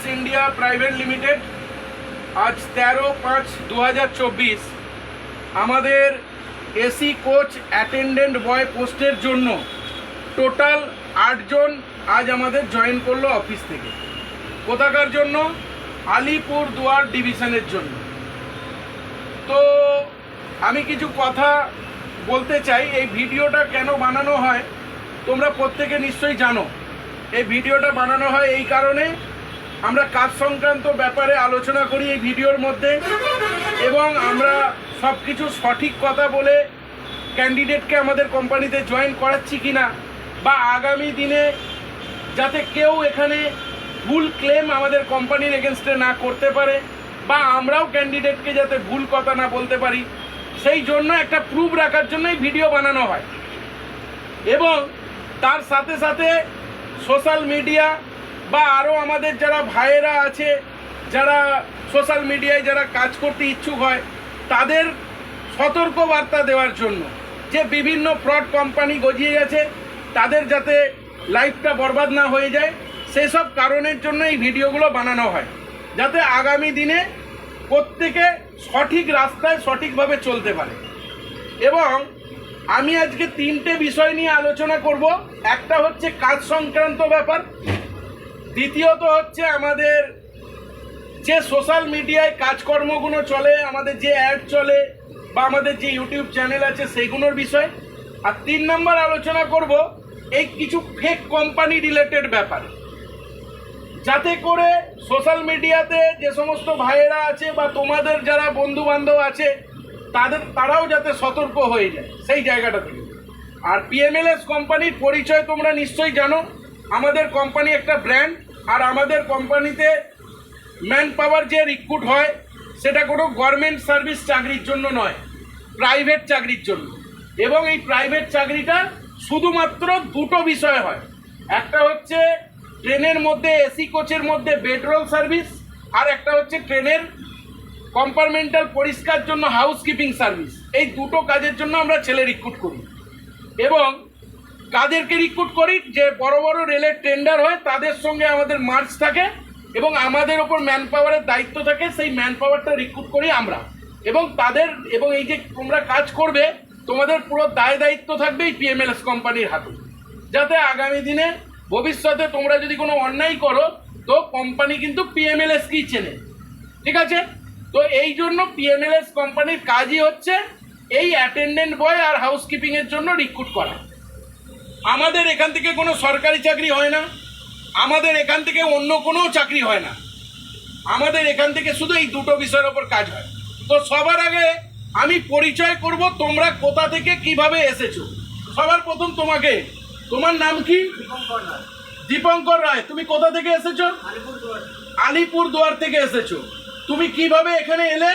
S India private limited আজ তেরো পাঁচ দু আমাদের এসি কোচ, অ্যাটেন্ডেন্ট বয় পোস্টের জন্য টোটাল আটজন আজ আমাদের জয়েন করল অফিস থেকে। কোথাকার জন্য? আলিপুর দুয়ার ডিভিশনের জন্য। তো আমি কিছু কথা বলতে চাই, এই ভিডিওটা কেন বানানো হয় তোমরা প্রত্যেকে নিশ্চয়ই জানো। এই ভিডিওটা বানানো হয় এই কারণে আমরা কাজ সংক্রান্ত ব্যাপারে আলোচনা করি এই ভিডিওর মধ্যে এবং আমরা সব কিছু সঠিক কথা বলে ক্যান্ডিডেটকে আমাদের কোম্পানিতে জয়েন করাচ্ছি কি না বা আগামী দিনে যাতে কেউ এখানে ভুল ক্লেম আমাদের কোম্পানির এগেনস্টে না করতে পারে বা আমরাও ক্যান্ডিডেটকে যাতে ভুল কথা না বলতে পারি, সেই জন্য একটা প্রুফ রাখার জন্যই ভিডিও বানানো হয়। এবং তার সাথে সাথে সোশ্যাল মিডিয়া বা আরও আমাদের যারা ভাইয়েরা আছে, যারা সোশ্যাল মিডিয়ায় যারা কাজ করতে ইচ্ছুক হয়, তাদের সতর্ক বার্তা দেওয়ার জন্য যে বিভিন্ন ফ্রড কোম্পানি গজিয়ে গেছে, তাদের যাতে লাইফটা বরবাদ না হয়ে যায় সেই সব কারণের জন্য এই ভিডিওগুলো বানানো হয়। যাতে আগামী দিনে প্রত্যেকে সঠিক রাস্তায় সঠিকভাবে চলতে পারে। এবং আমি আজকে তিনটে বিষয় নিয়ে আলোচনা করব। একটা হচ্ছে কাজ সংক্রান্ত ব্যাপার দ্বিতীয়ত হচ্ছে আমাদের যে সোশ্যাল মিডিয়ায় কাজকর্মগুলো চলে, আমাদের যে অ্যাড চলে বা আমাদের যে ইউটিউব চ্যানেল আছে সেইগুলোর বিষয়। আর তিন নম্বর আলোচনা করব এই কিছু ফেক কোম্পানি রিলেটেড ব্যাপার। যাতে করে সোশ্যাল মিডিয়াতে যে সমস্ত ভাইয়েরা আছে বা তোমাদের যারা বন্ধু বান্ধব আছে, তাদের, তারাও যাতে সতর্ক হয়ে যায় সেই জায়গাটা থেকে। আর পিএমএলএস কোম্পানির পরিচয় তোমরা নিশ্চয়ই জানো। আমাদের কোম্পানি একটা ব্র্যান্ড আর আমাদের কোম্পানিতে ম্যান পাওয়ার যে রিক্রুট হয়, সেটা কোনো গভর্নমেন্ট সার্ভিস চাকরির জন্য নয় প্রাইভেট চাকরির জন্য। এবং এই প্রাইভেট চাকরিটা শুধুমাত্র দুটো বিষয় হয়। একটা হচ্ছে ট্রেনের মধ্যে এসি কোচের মধ্যে বেডরোল সার্ভিস আর একটা হচ্ছে ট্রেনের কম্পার্টমেন্টাল পরিষ্কার জন্য হাউসকিপিং সার্ভিস এই দুটো কাজের জন্য আমরা ছেলে রিক্রুট করি। এবং কাদেরকে রিক্রুট করি যে বড় বড় রেলের টেন্ডার হয়, তাদের সঙ্গে আমাদের মার্চ থাকে এবং আমাদের ওপর ম্যান পাওয়ারের দায়িত্ব থাকে, সেই ম্যান পাওয়ারটা রিক্রুট করি আমরা। এবং তাদের, এবং এই যে তোমরা কাজ করবে, তোমাদের পুরো দায় দায়িত্ব থাকবে এই পিএমএলএস কোম্পানির হাতে। যাতে আগামী দিনে ভবিষ্যতে তোমরা যদি কোনো অন্যায় করো, তো কোম্পানি কিন্তু পিএমএলএসকেই চেনে। ঠিক আছে? তো এই জন্য পিএমএলএস কোম্পানির কাজই হচ্ছে এই অ্যাটেন্ডেন্ট বয় আর হাউসকিপিংয়ের জন্য রিক্রুট করা। আমাদের এখান থেকে কোনো সরকারি চাকরি হয় না। আমাদের এখান থেকে অন্য কোনো চাকরি হয় না। আমাদের এখান থেকে শুধু এই দুটো বিষয়ের ওপর কাজ হয়। তো সবার আগে আমি পরিচয় করব তোমরা কোথা থেকে কীভাবে এসেছ। সবার প্রথম তোমাকে তোমার নাম কি? দীপঙ্কর রায়। তুমি কোথা থেকে এসেছ? আলিপুর দুয়ার থেকে এসেছ। তুমি কীভাবে এখানে এলে?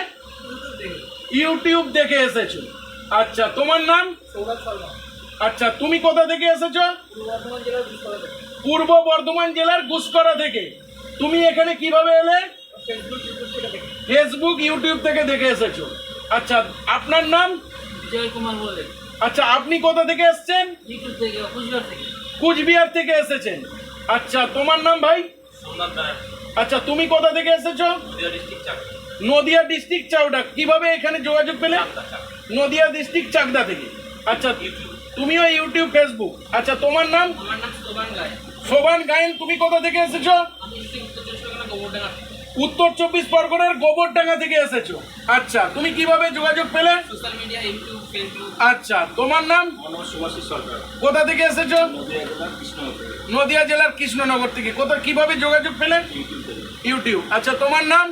ইউটিউব দেখে এসেছ। আচ্ছা তোমার নাম? আচ্ছা তুমি কোথা থেকে এসেছ? পূর্ব বর্ধমান জেলার গুসকরা থেকে। তুমি এখানে কীভাবে এলে? ফেসবুক ইউটিউব থেকে দেখে এসেছ। আচ্ছা আপনার নাম? কুমার বলে। আচ্ছা আপনি কোথা থেকে এসেছেন? কুচবিহার থেকে। এসেছেন। আচ্ছা তোমার নাম ভাই? আচ্ছা তুমি কোথা থেকে এসেছ? নদিয়া ডিস্ট্রিক্ট চাউডা কীভাবে এখানে যোগাযোগ পেলে? নদিয়া ডিস্ট্রিক্ট চাকদা থেকে। আচ্ছা তুমিও ইউটিউব ফেসবুক আচ্ছা তোমার নাম? শোভান গায়েন তুমি কোথা থেকে এসেছ? উত্তর চব্বিশ পরগনার গোবরডাঙ্গা থেকে। এসেছ। আচ্ছা তুমি কীভাবে যোগাযোগ পেলে? সোশ্যাল মিডিয়া ইউটিউব ফেসবুক আচ্ছা তোমার নাম? কোথা থেকে এসেছ? নদিয়া জেলার কৃষ্ণনগর। নদিয়া জেলার কৃষ্ণনগর থেকে। কোথা কীভাবে যোগাযোগ পেলে? ইউটিউব আচ্ছা তোমার নাম?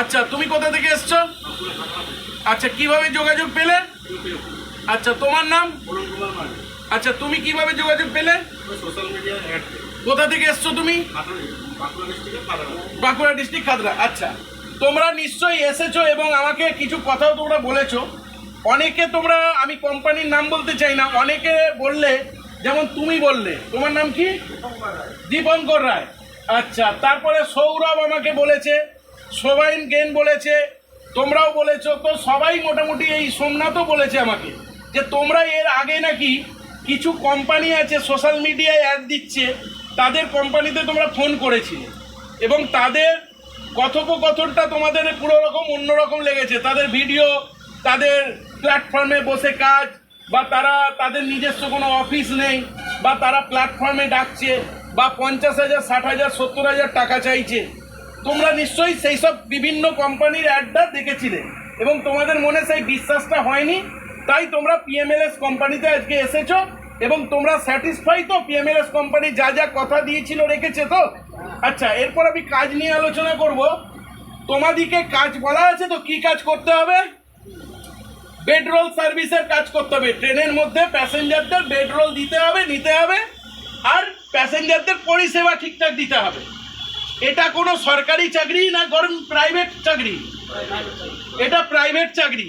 আচ্ছা তুমি কোথা থেকে এসছো? আচ্ছা কীভাবে যোগাযোগ পেলে? আচ্ছা তোমার নাম? আচ্ছা তুমি কীভাবে যোগাযোগ পেলে? কোথা থেকে এসছো তুমি? বাঁকুড়া বাঁকুড়া ডিস্ট্রিক্ট খাতড়া আচ্ছা। তোমরা নিশ্চয়ই এসেছ এবং আমাকে কিছু কথাও তোমরা বলেছ। অনেকে তোমরা আমি কোম্পানির নাম বলতে চাই না অনেকে বললে যেমন তুমি বললে। তোমার নাম কি? দীপঙ্কর রায়। আচ্ছা তারপরে সৌরভ আমাকে বলেছে সোবাইন গেন বলেছে তোমরাও বলেছ। তো সবাই মোটামুটি এই সোমনাথও বলেছে আমাকে। যে তোমরা এর আগে নাকি কিছু কোম্পানি আছে সোশ্যাল মিডিয়ায় অ্যাড দিচ্ছে, তাদের কোম্পানিতে তোমরা ফোন করেছিলে এবং তাদের কথোপকথনটা তোমাদের পুরো রকম অন্যরকম লেগেছে। তাদের ভিডিও তাদের প্ল্যাটফর্মে বসে কাজ, বা তারা, তাদের নিজস্ব কোনো অফিস নেই, বা তারা প্ল্যাটফর্মে ডাকছে, বা পঞ্চাশ হাজার, ষাট হাজার, সত্তর হাজার টাকা চাইছে। তোমরা নিশ্চয়ই সেই সব বিভিন্ন কোম্পানির অ্যাডটা দেখেছিলে এবং তোমাদের মনে সেই বিশ্বাসটা হয়নি তাই তোমরা পিএমএলএস কোম্পানিতে আজকে এসেছ এবং তোমরা স্যাটিসফাই তো পিএমএলএস কোম্পানি যা যা কথা দিয়েছিল রেখেছে তো? আচ্ছা এরপর আমি কাজ নিয়ে আলোচনা করব। তোমাদিকে কাজ বলা আছে তো কি কাজ করতে হবে? বেডরোল সার্ভিসের কাজ করতে হবে। ট্রেনের মধ্যে প্যাসেঞ্জারদের বেডরোল দিতে হবে, নিতে হবে আর প্যাসেঞ্জারদের পরিষেবা ঠিকঠাক দিতে হবে। এটা কোনো সরকারি চাকরি না গরম প্রাইভেট চাকরি? এটা প্রাইভেট চাকরি।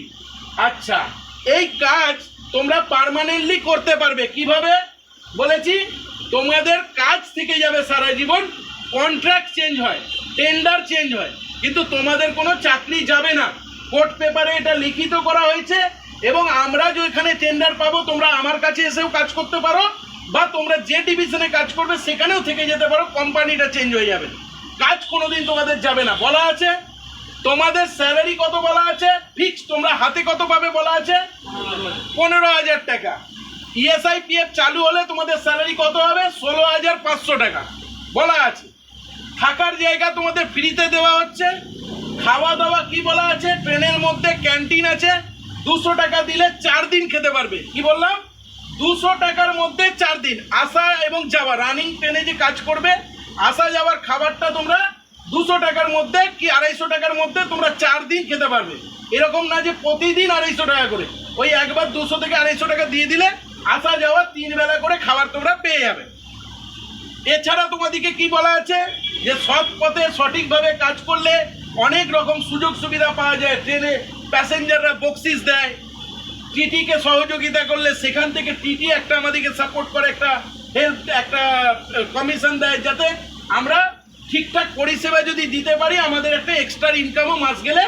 আচ্ছা এই কাজ তোমরা পার্মানেন্টলি করতে পারবে। কীভাবে? বলেছি, তোমাদের কাজ থেকে যাবে সারা জীবন। কন্ট্রাক্ট চেঞ্জ হয় টেন্ডার চেঞ্জ হয়। কিন্তু তোমাদের কোনো চাকরি যাবে না। কোর্ট পেপারে এটা লিখিত করা হয়েছে এবং আমরা যে এখানে টেন্ডার পাবো, তোমরা আমার কাছে এসেও কাজ করতে পারো বা তোমরা যে ডিভিশনে কাজ করবে, সেখানেও থেকে যেতে পারো কোম্পানিটা চেঞ্জ হয়ে যাবে। কাজ কোনোদিন তোমাদের যাবে না। বলা আছে তোমাদের স্যালারি কত বলা আছে? ফিক্স তোমরা হাতে কত পাবে বলা আছে? পনেরো হাজার টাকা। E ইএসআই পিএফ চালু হলে তোমাদের স্যালারি কত হবে? ষোলো হাজার পাঁচশো টাকা। বলা আছে। থাকার জায়গা তোমাদের ফ্রিতে দেওয়া হচ্ছে। খাওয়া দাওয়া কি বলা আছে? ট্রেনের মধ্যে ক্যান্টিন আছে। দুশো টাকা দিলে চার দিন খেতে পারবে। কি বললাম? দুশো টাকার মধ্যে চার দিন। আসা এবং যাওয়া। রানিং ট্রেনে যে কাজ করবে আসা যাওয়ার খাবারটা তোমরা দুশো টাকার মধ্যে কি আড়াইশো টাকার মধ্যে তোমরা চার দিন খেতে পারবে। এরকম না যে প্রতিদিন আড়াইশো টাকা করে। ওই একবার দুশো থেকে আড়াইশো টাকা দিয়ে দিলে আসা যাওয়া তিন বেলা করে খাবার তোমরা পেয়ে যাবে। এছাড়া তোমাদেরকে কি বলা আছে? যে সৎ পথে সঠিকভাবে কাজ করলে অনেক রকম সুযোগ সুবিধা পাওয়া যায়। ট্রেনে প্যাসেঞ্জাররা বকশিস দেয়। টিটিকে সহযোগিতা করলে সেখান থেকে টিটি একটা আমাদেরকে সাপোর্ট করে, একটা হেল্প একটা কমিশন দেয় যাতে আমরা ঠিকঠাক পরিষেবা যদি দিতে পারি, আমাদের একটা এক্সট্রা ইনকামও মাস গেলে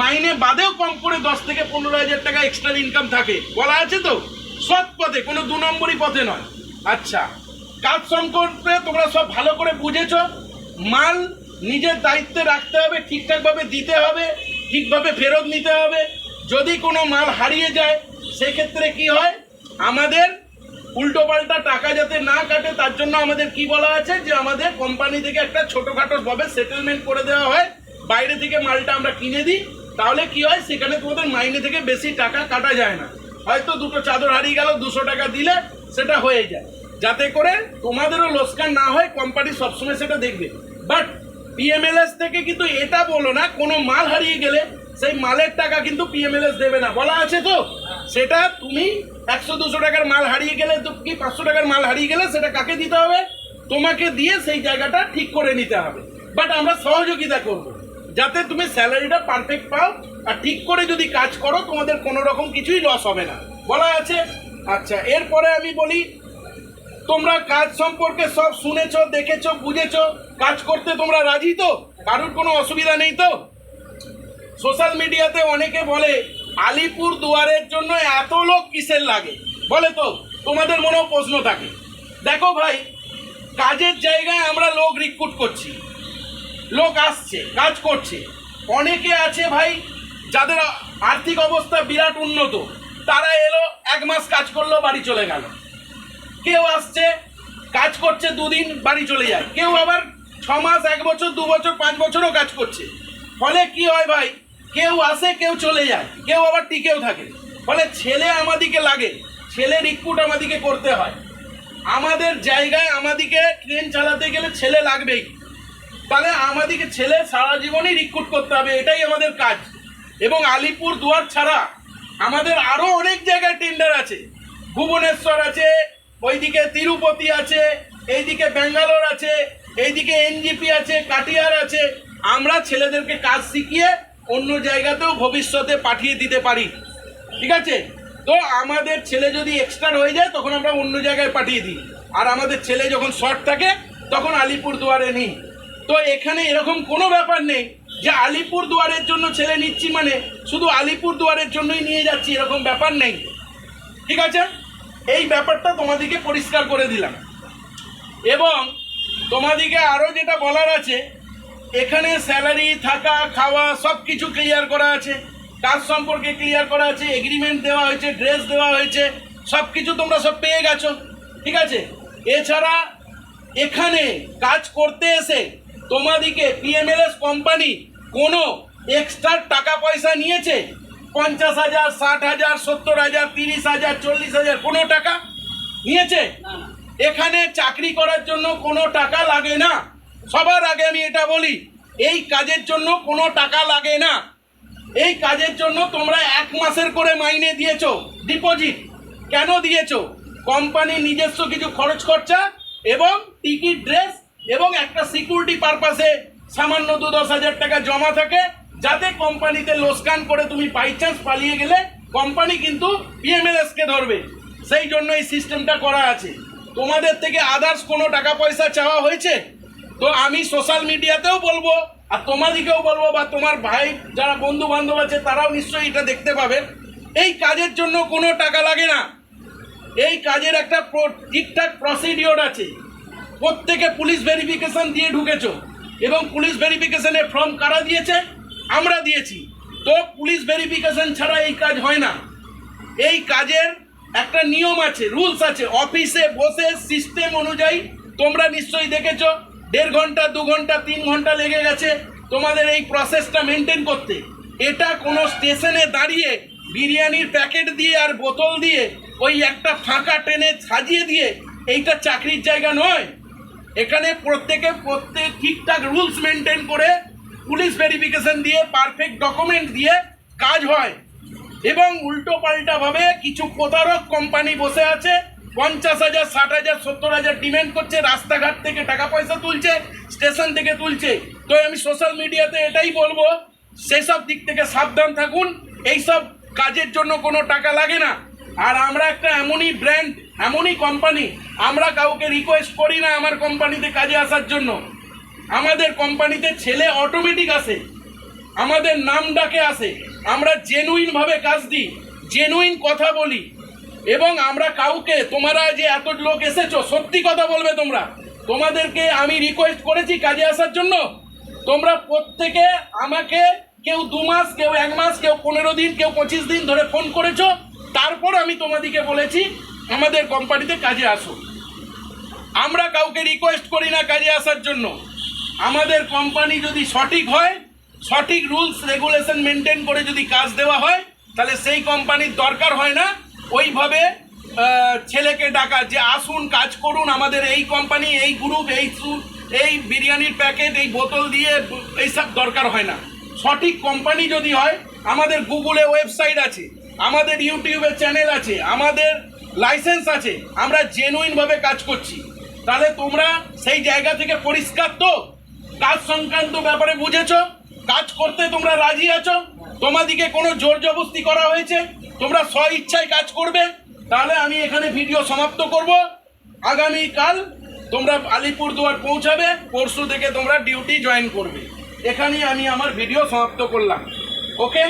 মাইনে বাদেও কম করে দশ থেকে পনেরো হাজার টাকা এক্সট্রা ইনকাম থাকে। বলা আছে তো? সৎ পথে, কোনো দু নম্বরই পথে নয়। আচ্ছা কাজ সম্পর্কে তোমরা সব ভালো করে বুঝেছ। মাল নিজের দায়িত্বে রাখতে হবে, ঠিকঠাকভাবে দিতে হবে, ঠিকভাবে ফেরত নিতে হবে। যদি কোনো মাল হারিয়ে যায়, সেক্ষেত্রে কি হয়? আমাদের উল্টো পাল্টা টাকা যাতে না কাটে, তার জন্য আমাদের কি বলা আছে? যে আমাদের কোম্পানি থেকে একটা ছোটোখাটো ভাবে সেটেলমেন্ট করে দেওয়া হয়। বাইরে থেকে মালটা আমরা কিনে দিই। তাহলে কি হয়? সেখানে তোমাদের মাইনে থেকে বেশি টাকা কাটা যায় না। হয়তো দুটো চাদর হারিয়ে গেল, দুশো টাকা দিলে সেটা হয়ে যায়। যাতে করে তোমাদেরও লোকসান না হয় কোম্পানি সবসময় সেটা দেখবে। বাট পিএমএলএস থেকে কিন্তু এটা বলো না, কোনো মাল হারিয়ে গেলে সেই মালের টাকা কিন্তু পিএমএলএস দেবে না। বলা আছে তো? সেটা তুমি একশো, দুশো টাকার মাল হারিয়ে গেলে কি পাঁচশো টাকার মাল হারিয়ে গেলে সেটা কাকে দিতে হবে? তোমাকে দিয়ে সেই জায়গাটা ঠিক করে নিতে হবে। বাট আমরা সহযোগিতা করব। যাতে তুমি স্যালারিটা পারফেক্ট পাও আর ঠিক করে যদি কাজ করো, তোমাদের কোনো রকম কিছুই লস হবে না। বলা আছে? আচ্ছা এরপরে আমি বলি, তোমরা কাজ সম্পর্কে সব শুনেছো, দেখেছ, বুঝেছ, কাজ করতে তোমরা রাজি তো? কারোর কোনো অসুবিধা নেই তো? সোশ্যাল মিডিয়াতে অনেকে বলে আলিপুর দুয়ারের জন্য এত লোক কিসের লাগে? বলে তো, তোমাদের মনেও প্রশ্ন থাকে। দেখো ভাই, কাজের জায়গায় আমরা লোক রিক্রুট করছি। লোক আসছে, কাজ করছে। অনেকে আছে ভাই, যাদের আর্থিক অবস্থা বিরাট উন্নত। তারা এলো, এক মাস কাজ করল, বাড়ি চলে গেল। কেউ আসছে, কাজ করছে দুদিন, বাড়ি চলে যায়। কেউ আবার ছ মাস, এক বছর, দু বছর, পাঁচ বছরও কাজ করছে। ফলে কি হয় ভাই কেউ আসে, কেউ চলে যায়। কেউ আবার টিকেও থাকে। ফলে ছেলে আমাদিকে লাগে। ছেলে রিক্রুট আমাদিকে করতে হয়। আমাদের জায়গায় আমাদিকে ট্রেন চালাতে গেলে ছেলে লাগবেই। তাহলে আমাদিকে ছেলে সারা জীবনই রিক্রুট করতে হবে, এটাই আমাদের কাজ। এবং আলিপুর দুয়ার ছাড়া আমাদের আরও অনেক জায়গায় টেন্ডার আছে। ভুবনেশ্বর আছে, ওইদিকে তিরুপতি আছে, এইদিকে ব্যাঙ্গালোর আছে, এইদিকে এনজিপি আছে, কাটিয়ার আছে। আমরা ছেলেদেরকে কাজ শিখিয়ে অন্য জায়গাতেও ভবিষ্যতে পাঠিয়ে দিতে পারি। ঠিক আছে? তো আমাদের ছেলে যদি এক্সট্রা হয়ে যায়, তখন আমরা অন্য জায়গায় পাঠিয়ে দিই। আর আমাদের ছেলে যখন শর্ট থাকে, তখন আলিপুর দুয়ারে নিই। তো এখানে এরকম কোনো ব্যাপার নেই যে আলিপুর দুয়ারের জন্য ছেলে নিচ্ছি মানে শুধু আলিপুর দুয়ারের জন্যই নিয়ে যাচ্ছি, এরকম ব্যাপার নেই। ঠিক আছে? এই ব্যাপারটা তোমাদেরকে পরিষ্কার করে দিলাম। এবং তোমাদেরকে আরও যেটা বলার আছে এখানে স্যালারি থাকা খাওয়া সব কিছু ক্লিয়ার করা আছে। কাজ সম্পর্কে ক্লিয়ার করা আছে এগ্রিমেন্ট দেওয়া হয়েছে ড্রেস দেওয়া হয়েছে সব কিছু তোমরা সব পেয়ে গেছো। ঠিক আছে? এছাড়া এখানে কাজ করতে এসে তোমাদিকে পিএমএলএস কোম্পানি কোনো এক্সট্রা টাকা পয়সা নিয়েছে? পঞ্চাশ হাজার ষাট হাজার সত্তর হাজার তিরিশ হাজার চল্লিশ হাজার কোনো টাকা নিয়েছে? এখানে চাকরি করার জন্য কোনো টাকা লাগে না। সবার আগে আমি এটা বলি, এই কাজের জন্য কোনো টাকা লাগে না। এই কাজের জন্য তোমরা এক মাসের করে মাইনে দিয়েছ ডিপোজিট কেন দিয়েছ? কোম্পানি নিজস্ব কিছু খরচ খরচা এবং টিকিট ড্রেস এবং একটা সিকিউরিটি পারপাসে সামান্য দু দশ হাজার টাকা জমা থাকে, যাতে কোম্পানিতে লোসকান করে তুমি বাই চান্স পালিয়ে গেলে কোম্পানি কিন্তু পিএমএলএস কে ধরবে। সেই জন্য এই সিস্টেমটা করা আছে। তোমাদের থেকে আদার্স কোনো টাকা পয়সা চাওয়া হয়েছে? তো আমি সোশ্যাল মিডিয়াতেও বলব, আর তোমাদিকেও বলব, বা তোমার ভাই, যারা বন্ধু বান্ধব আছে, তারাও নিশ্চয়ই এটা দেখতে পাবেন। এই কাজের জন্য কোনো টাকা লাগে না। এই কাজের একটা ঠিকঠাক প্রসিডিওর আছে। প্রত্যেকে পুলিশ ভেরিফিকেশন দিয়ে ঢুকেছো, এবং পুলিশ ভেরিফিকেশনের ফর্ম কারা দিয়েছে? আমরা দিয়েছি। তো পুলিশ ভেরিফিকেশন ছাড়া এই কাজ হয় না। এই কাজের একটা নিয়ম আছে রুলস আছে। অফিসে বসে সিস্টেম অনুযায়ী তোমরা নিশ্চয়ই দেখেছ। দেড় ঘণ্টা, দু ঘণ্টা, তিন ঘণ্টা লেগে গেছে তোমাদের এই প্রসেসটা মেনটেন করতে। এটা কোনো স্টেশনে দাঁড়িয়ে বিরিয়ানির প্যাকেট দিয়ে আর বোতল দিয়ে ওই একটা ফাঁকা ট্রেনে সাজিয়ে দিয়ে এইটা চাকরির জায়গা নয়। এখানে প্রত্যেকে প্রত্যেক ঠিকঠাক রুলস মেনটেন করে পুলিশ ভেরিফিকেশন দিয়ে পারফেক্ট ডকুমেন্ট দিয়ে কাজ হয়। এবং উল্টো পাল্টা ভাবে কিছু প্রতারক কোম্পানি বসে আছে পঞ্চাশ হাজার, ষাট হাজার, সত্তর হাজার ডিমান্ড করছে, রাস্তাঘাট থেকে টাকা পয়সা তুলছে স্টেশন থেকে তুলছে। তো আমি সোশ্যাল মিডিয়াতে এটাই বলব, সেসব দিক থেকে সাবধান থাকুন, এইসব কাজের জন্য কোনো টাকা লাগে না। আর আমরা একটা এমনই ব্র্যান্ড এমনই কোম্পানি আমরা কাউকে রিকোয়েস্ট করি না আমার কোম্পানিতে কাজে আসার জন্য। আমাদের কোম্পানিতে ছেলে অটোমেটিক আসে, আমাদের নাম ডাকে আসে, আমরা জেনুইনভাবে কাজ দিই জেনুইন কথা বলি। এবং আমরা কাউকে, তোমরা যে এত লোক এসেছ, সত্যি কথা বলবে তোমরা। তোমাদেরকে আমি রিকোয়েস্ট করেছি কাজে আসার জন্য। তোমরা প্রত্যেকে আমাকে কেউ দু মাস, কেউ এক মাস, কেউ পনেরো দিন, কেউ পঁচিশ দিন ধরে ফোন করেছ। তারপর আমি তোমাদেরকে বলেছি, আমাদের কোম্পানিতে কাজে আসো। আমরা কাউকে রিকোয়েস্ট করি না কাজে আসার জন্য। আমাদের কোম্পানি যদি সঠিক হয়, সঠিক রুলস রেগুলেশন মেনটেন করে যদি কাজ দেওয়া হয়, তাহলে সেই কোম্পানির দরকার হয় না। ওইভাবে ছেলেকে ডাকা, যে আসুন, কাজ করুন, আমাদের এই কোম্পানি এই গ্রুপ এই এই বিরিয়ানির প্যাকেট এই বোতল দিয়ে এইসব দরকার হয় না। সঠিক কোম্পানি যদি হয়, আমাদের গুগলে ওয়েবসাইট আছে, আমাদের ইউটিউবে চ্যানেল আছে, আমাদের লাইসেন্স আছে, আমরা জেনুইনভাবে কাজ করছি। তাহলে তোমরা সেই জায়গা থেকে পরিষ্কার তো? কাজ সংক্রান্ত ব্যাপারে বুঝেছ? কাজ করতে তোমরা রাজি আছো? তোমাদিকে কোনো জোর জবস্তি করা হয়েছে? তোমরা স্ব ইচ্ছায় কাজ করবে, তাহলে আমি এখানে ভিডিও সমাপ্ত করব। আগামী কাল তোমরা আলিপুরদুয়ার পৌঁছাবে, পরশু থেকে তোমরা ডিউটি জয়েন করবে। এখানেই আমি আমার ভিডিও সমাপ্ত করলাম। ওকে